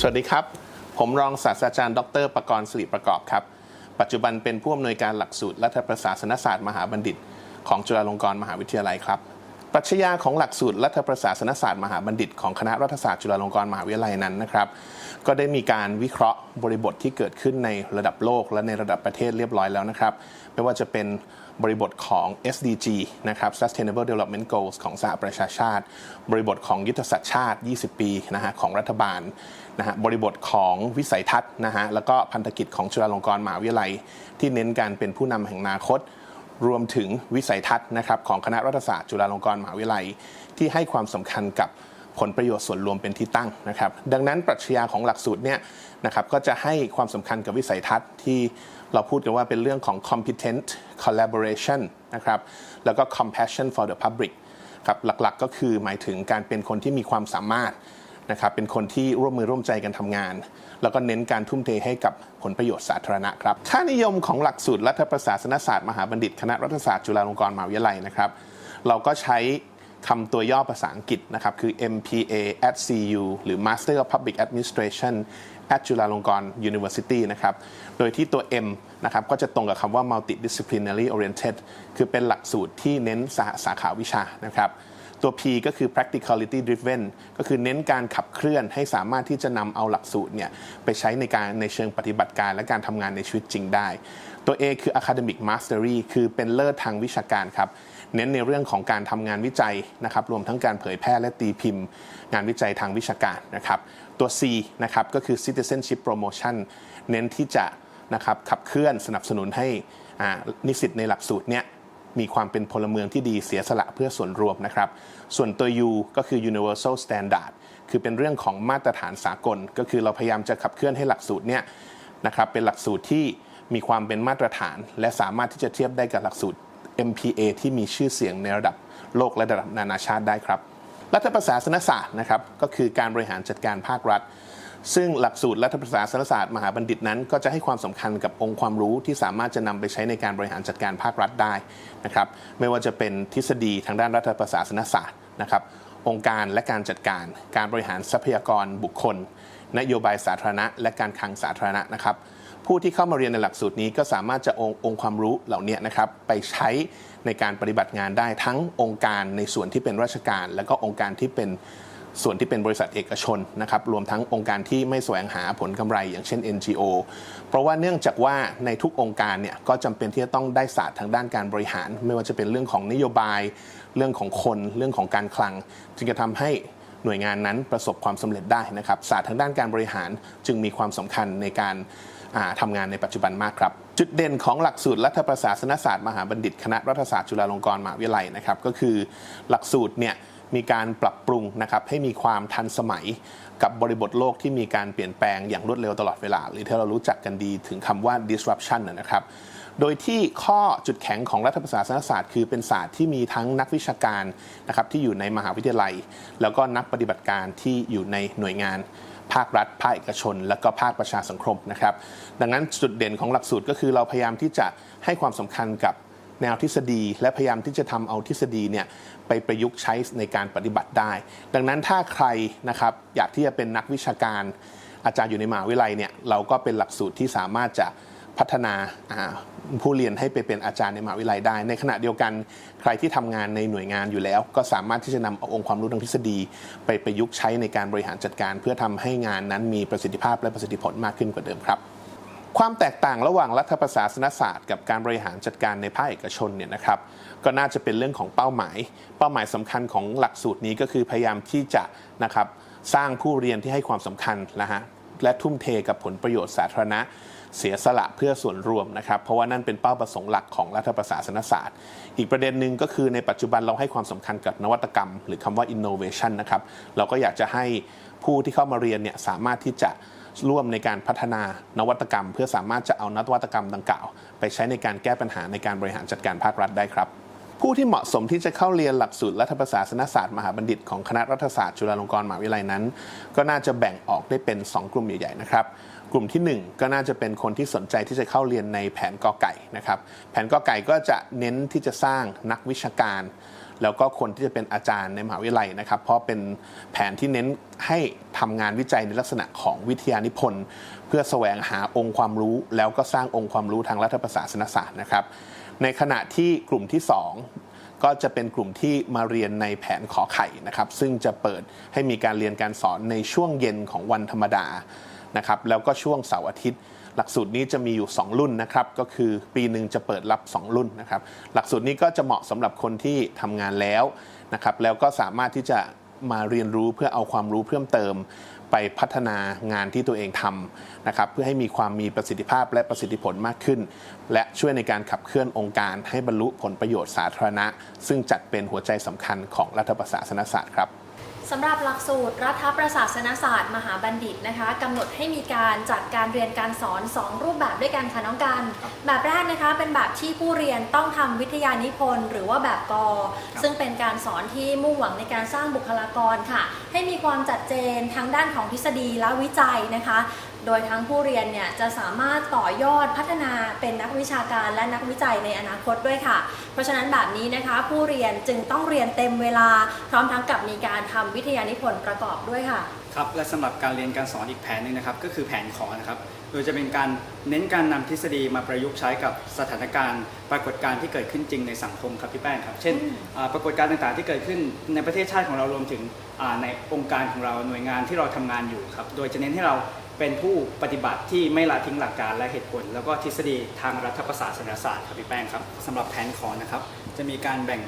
สวัสดีครับ ผมรองศาสตราจารย์ ดรประกรณ์สิริประกอบครับ ปัจจุบันเป็นผู้อำนวยการหลักสูตรรัฐประศาสนศาสตร์มหาบัณฑิต ของจุฬาลงกรณ์มหาวิทยาลัยครับ ปรัชญาของหลักสูตรรัฐประศาสนศาสตร์มหาบัณฑิต ของคณะรัฐศาสตร์จุฬาลงกรณ์มหาวิทยาลัยนั้นนะครับ ก็ได้มีการวิเคราะห์บริบทที่เกิดขึ้นในระดับโลกและในระดับประเทศเรียบร้อยแล้วนะครับ ไม่ว่าจะเป็นบริบทของ SDG นะครับ Sustainable Development Goals ของสหประชาชาติ บริบทของยุทธศาสตร์ชาติ 20 ปีนะฮะของรัฐบาลนะฮะบริบทของวิสัยทัศน์นะฮะแล้วก็พันธกิจของจุฬาลงกรณ์มหาวิทยาลัย ที่เน้นการเป็นผู้นำแห่งอนาคต รวมถึงวิสัยทัศน์นะครับของคณะรัฐศาสตร์จุฬาลงกรณ์มหาวิทยาลัย ที่ให้ความสำคัญกับ ผลประโยชน์ส่วนรวมเป็นที่ตั้งนะครับ ดังนั้นปรัชญาของหลักสูตรเนี่ยนะครับก็จะให้ความสำคัญกับวิสัยทัศน์ที่เราพูดกันว่าเป็นเรื่องของ competent collaboration นะครับแล้วก็ compassion for the public ครับหลักๆก็คือหมายถึงการเป็นคนที่มีความสามารถนะครับเป็นคนที่ร่วมมือร่วมใจกันทำงาน แล้วก็เน้นการทุ่มเทให้กับผลประโยชน์สาธารณะครับค่านิยมของหลักสูตรรัฐประศาสนศาสตร์มหาบัณฑิต คณะรัฐศาสตร์จุฬาลงกรณ์มหาวิทยาลัยนะครับ เราก็ใช้ คำตัวย่อภาษาอังกฤษนะครับ คือ MPA at CU หรือ Master of Public Administration at จุฬาลงกรณ์ University นะครับ โดยที่ตัว M นะครับก็จะตรงกับคำว่า multidisciplinary oriented คือเป็นหลักสูตรที่เน้นสาสาขาวิชานะครับ ตัว P ก็คือ practicality driven ก็คือเน้นการขับเคลื่อนให้สามารถที่จะนำเอาหลักสูตรเนี่ยไปใช้ในการในเชิงปฏิบัติการและการทำงานในชีวิตจริงได้ ตัว A คือ academic mastery คือเป็นเลิศทางวิชาการครับ เน้นในเรื่องของการทำงานวิจัยนะครับรวมทั้งการเผยแพร่และตีพิมพ์ งานวิจัยทางวิชาการนะครับตัว C นะครับก็คือ citizenship promotion เน้นที่จะนะครับขับเคลื่อนสนับสนุนให้นิสิตในหลักสูตรเนี้ยมีความเป็นพลเมืองที่ดีเสียสละเพื่อส่วนรวมนะครับ ส่วนตัว U ก็คือ universal standard คือเป็นเรื่องของมาตรฐานสากล ก็คือเราพยายามจะขับเคลื่อนให้หลักสูตรเนี่ยนะครับเป็นหลักสูตรที่มีความเป็นมาตรฐาน และสามารถที่จะเทียบได้กับหลักสูตร MPA ที่มีชื่อเสียงในระดับโลกและระดับนานาชาติได้ครับ รัฐประศาสนศาสตร์นะครับก็คือการบริหารจัดการภาครัฐ ซึ่งหลักสูตรรัฐประศาสนศาสตร์มหาบัณฑิตนั้น ก็จะให้ความสำคัญกับองค์ความรู้ที่สามารถจะนำไปใช้ในการบริหารจัดการภาครัฐได้นะครับไม่ว่าจะเป็นทฤษฎีทางด้านรัฐประศาสนศาสตร์นะครับองค์การและการจัดการ การบริหารทรัพยากรบุคคล นโยบายสาธารณะ และการคลังสาธารณะนะครับ ผู้ที่เข้ามาเรียนในหลักสูตรนี้ก็สามารถจะองค์องค์ความรู้เหล่านี้นะครับไปใช้ในการปฏิบัติงานได้ทั้งองค์การในส่วนที่เป็นราชการ และก็องค์การที่เป็นส่วนที่เป็นบริษัทเอกชนนะครับรวมทั้งองค์การที่ไม่แสวงหาผลกำไรอย่างเช่น NGO เพราะว่าเนื่องจากว่าในทุกองค์การเนี่ยก็จำเป็นที่จะต้องได้ศาสตร์ทางด้านการบริหาร ไม่ว่าจะเป็นเรื่องของนโยบาย เรื่องของคน เรื่องของการคลัง จึงจะทำให้หน่วยงานนั้นประสบความสำเร็จได้นะครับศาสตร์ทางด้านการบริหารจึงมีความสำคัญในการ ทำางานในปัจจุบันมากครับ จุดเด่นของหลักสูตรรัฐประศาสนศาสตร์มหาบัณฑิต คณะรัฐศาสตร์จุฬาลงกรณ์มหาวิทยาลัยนะครับก็คือหลักสูตรเนี่ยมีการปรับปรุงนะครับให้มีความทันสมัยกับบริบทโลกที่มีการเปลี่ยนแปลงอย่างรวดเร็วตลอดเวลา หรือที่เรารู้จักกันดีถึงคำว่า disruption นะนะครับโดยที่ข้อจุดแข็งของรัฐประศาสนศาสตร์ คือเป็นศาสตร์ที่มีทั้งนักวิชาการนะครับที่อยู่ในมหาวิทยาลัย แล้วก็นักปฏิบัติการที่อยู่ในหน่วยงาน ภาครัฐ ภาคเอกชน และก็ภาคประชาสังคมนะครับ ดังนั้นจุดเด่นของหลักสูตรก็คือเราพยายามที่จะให้ความสำคัญกับแนวทฤษฎี และพยายามที่จะทำเอาทฤษฎีเนี่ยไปประยุกต์ใช้ในการปฏิบัติได้ ดังนั้นถ้าใครนะครับอยากที่จะเป็นนักวิชาการอาจารย์อยู่ในมหาวิทยาลัยเนี่ยเราก็เป็นหลักสูตรที่สามารถจะ พัฒนาผู้เรียนให้ไปเป็นอาจารย์ในมหาวิทยาลัยได้ ในขณะเดียวกันใครที่ทำงานในหน่วยงานอยู่แล้ว ก็สามารถที่จะนำเอาองค์ความรู้ทางทฤษฎี ไปประยุกต์ใช้ในการบริหารจัดการ เพื่อทำให้งานนั้นมีประสิทธิภาพและประสิทธิผลมากขึ้นกว่าเดิมครับ ความแตกต่างระหว่างรัฐประศาสนศาสตร์ กับการบริหารจัดการในภาคเอกชนเนี่ยนะครับ ก็น่าจะเป็นเรื่องของเป้าหมาย เป้าหมายสำคัญของหลักสูตรนี้ก็คือพยายามที่จะนะครับสร้างผู้เรียนที่ให้ความสำคัญนะฮะและทุ่มเทกับผลประโยชน์สาธารณะ เสียสละเพื่อส่วนรวมนะครับ เพราะว่านั่นเป็นเป้าประสงค์หลักของรัฐประศาสนศาสตร์ อีกประเด็นหนึ่งก็คือในปัจจุบันเราให้ความสำคัญกับนวัตกรรม หรือคำว่า innovation นะครับ เราก็อยากจะให้ผู้ที่เข้ามาเรียนเนี่ยสามารถที่จะร่วมในการพัฒนานวัตกรรม เพื่อสามารถจะเอานวัตกรรมดังกล่าว ไปใช้ในการแก้ปัญหาในการบริหารจัดการภาครัฐได้ครับผู้ที่เหมาะสมที่จะเข้าเรียนหลักสูตรรัฐประศาสนศาสตร์มหาบัณฑิตของคณะรัฐศาสตร์จุฬาลงกรณ์มหาวิทยาลัยนั้น ก็น่าจะแบ่งออกได้เป็น 2 กลุ่มใหญ่ๆนะครับ กลุ่มทีหนึ่1 ก็น่าจะเป็นคนที่สนใจที่จะเข้าเรียนในแผนกอไก่นะครับ แผนกอไก่ก็จะเน้นที่จะสร้างนักวิชาการ แล้วก็คนที่จะเป็นอาจารย์ในมหาวิทยาลัยนะครับ เพราะเป็นแผนที่เน้นให้ทำงานวิจัยในลักษณะของวิทยานิพนธ์ เพื่อแสวงหาองค์ความรู้ แล้วก็สร้างองค์ความรู้ทางรัฐประศาสนศาสตร์นะครับ ในขณะที่กลุ่มที่ 2ก็จะเป็นกลุ่มที่มาเรียนในแผนขอไข่นะครับ ซึ่งจะเปิดให้มีการเรียนการสอนในช่วงเย็นของวันธรรมดา นะครับแล้วก็ช่วงเสาร์อาทิตย์ หลักสูตรนี้จะมีอยู่ 2 รุ่นนะครับก็คือปีหนึ่งจะเปิดรับ 2 รุ่นนะครับหลักสูตรนี้ก็จะเหมาะสำหรับคนที่ทำงานแล้วนะครับแล้วก็สามารถที่จะมาเรียนรู้เพื่อเอาความรู้เพิ่มเติมไปพัฒนางานที่ตัวเองทำนะครับเพื่อให้มีความมีประสิทธิภาพและประสิทธิผลมากขึ้น และช่วยในการขับเคลื่อนองค์การให้บรรลุผลประโยชน์สาธารณะ ซึ่งจัดเป็นหัวใจสำคัญของรัฐประศาสนศาสตร์ครับ สำหรับหลักสูตรรัฐประศาสนศาสตร์ มหาบัณฑิตนะคะกำหนดให้มีการจัดการเรียนการสอน 2 รูปแบบด้วยกันค่ะน้องกัน แบบแรกนะคะเป็นแบบที่ผู้เรียนต้องทำวิทยานิพนธ์ หรือว่าแบบกอ ซึ่งเป็นการสอนที่มุ่งหวังในการสร้างบุคลากรค่ะ ให้มีความจัดเจนทั้งด้านของทฤษฎีและวิจัยนะคะ โดยทั้งผู้เรียนเนี่ยจะสามารถต่อยอดพัฒนาเป็นนักวิชาการและนักวิจัยในอนาคตด้วยค่ะ เพราะฉะนั้นแบบนี้นะคะ ผู้เรียนจึงต้องเรียนเต็มเวลา พร้อมทั้งกับมีการทำวิทยานิพนธ์ประกอบด้วยค่ะครับและสำหรับการเรียนการสอนอีกแผนหนึ่งนะครับก็คือแผนขอนะครับโดยจะเป็นการเน้นการนำทฤษฎีมาประยุกต์ใช้กับสถานการณ์ ปรากฏการณ์ที่เกิดขึ้นจริงในสังคมครับพี่แป้งครับ เช่นอืมอ่าปรากฏการณ์ต่างๆ ที่เกิดขึ้นในประเทศชาติของเรารวมถึงอ่าในองค์การของเราหน่วยงานที่เราทำงานอยู่ครับโดยจะเน้นให้เรา เป็นผู้ปฏิบัติที่ไม่ละทิ้งหลักการและเหตุผล แล้วก็ทฤษฎีทางรัฐประศาสนศาสตร์ครับพี่แป้งครับสำหรับแผนขอนะครับ จะมีการแบ่ง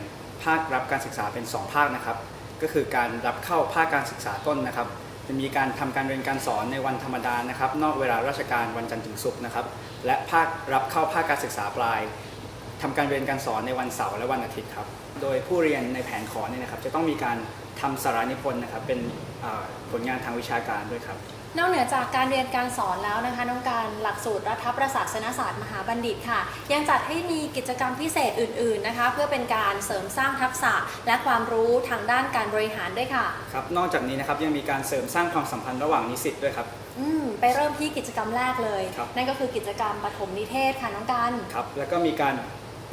ภาครับการศึกษาเป็นสองภาคนะครับ ก็คือการรับเข้าภาคการศึกษาต้นนะครับ จะมีการทำการเรียนการสอนในวันธรรมดานะครับ นอกเวลาราชการวันจันทร์ถึงศุกร์นะครับ และภาครับเข้าภาคการศึกษาปลายทำการเรียนการสอนในวันเสาร์และวันอาทิตย์ครับ โดยผู้เรียนในแผนขอเนี่ยนะครับ จะต้องมีการทำสารานิพนธ์นะครับ เป็นผลงานทางวิชาการด้วยครับ นอกเหนือจากการเรียนการสอนแล้วนะคะน้องการหลักสูตรรัฐประศาสนศาสตร์มหาบัณฑิตค่ะ ยังจัดให้มีกิจกรรมพิเศษอื่น ๆนะคะ เพื่อเป็นการเสริมสร้างทักษะและความรู้ทางด้านการบริหารด้วยค่ะครับนอกจากนี้นะครับยังมีการเสริมสร้างความสัมพันธ์ระหว่างนิสิตด้วยครับ อืมไปเริ่มที่กิจกรรมแรกเลย ครับ นั่นก็คือกิจกรรมปฐมนิเทศค่ะน้องการ ครับแล้วก็มีการ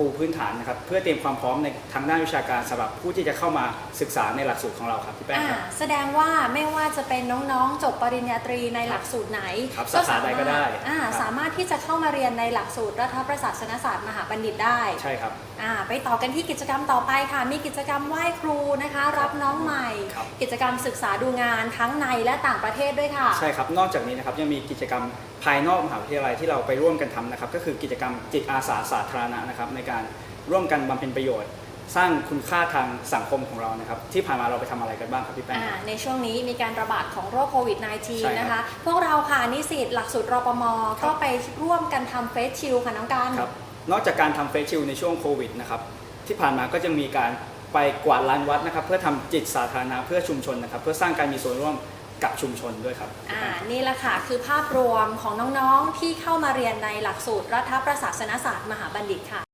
ปูพื้นฐานนะครับ เพื่อเตรียมความพร้อมในทางด้านวิชาการสำหรับผู้ที่จะเข้ามาศึกษาในหลักสูตรของเราครับพี่แป้งอ่าครับแสดงว่าไม่ว่าจะเป็นน้องๆ จบปริญญาตรีในหลักสูตรไหนครับสาขาใดก็ได้อ่าครับ สามารถที่จะเข้ามาเรียนในหลักสูตรรัฐประศาสนศาสตร์มหาบัณฑิตได้ใช่ครับ อ่าไปต่อกันที่กิจกรรมต่อไปค่ะ มีกิจกรรมไหว้ครูนะคะ รับน้องใหม่ ครับ กิจกรรมศึกษาดูงานทั้งในและต่างประเทศด้วยค่ะ ใช่ครับ นอกจากนี้นะครับยังมีกิจกรรม ภายนอกมหาวิทยาลัยที่เราไปร่วมกันทำนะครับ ก็คือกิจกรรมจิตอาสาสาธารณะนะครับ ในการร่วมกันบำเพ็ญประโยชน์ สร้างคุณค่าทางสังคมของเรานะครับ ที่ผ่านมาเราไปทำอะไรกันบ้างครับพี่แป้ง อ่าครับในช่วงนี้มีการระบาดของโรคโควิด ใช่ -19 ครับนะคะ พวกเราค่ะนิสิตหลักสูตรรปมครับก็ไปร่วมกันทำเฟสชิลค่ะน้องการครับนอกจากการทำเฟสชิลในช่วงโควิดนะครับที่ผ่านมาก็จะมีการไปกวาดลานวัดนะครับเพื่อทำจิตสาธารณะเพื่อชุมชนนะครับ เพื่อสร้างการมีส่วนร่วม กับชุมชนด้วยครับ อ่านี่แหละค่ะคือภาพรวมของน้องๆที่เข้ามาเรียนในหลักสูตรรัฐประศาสนศาสตร์มหาบัณฑิตค่ะ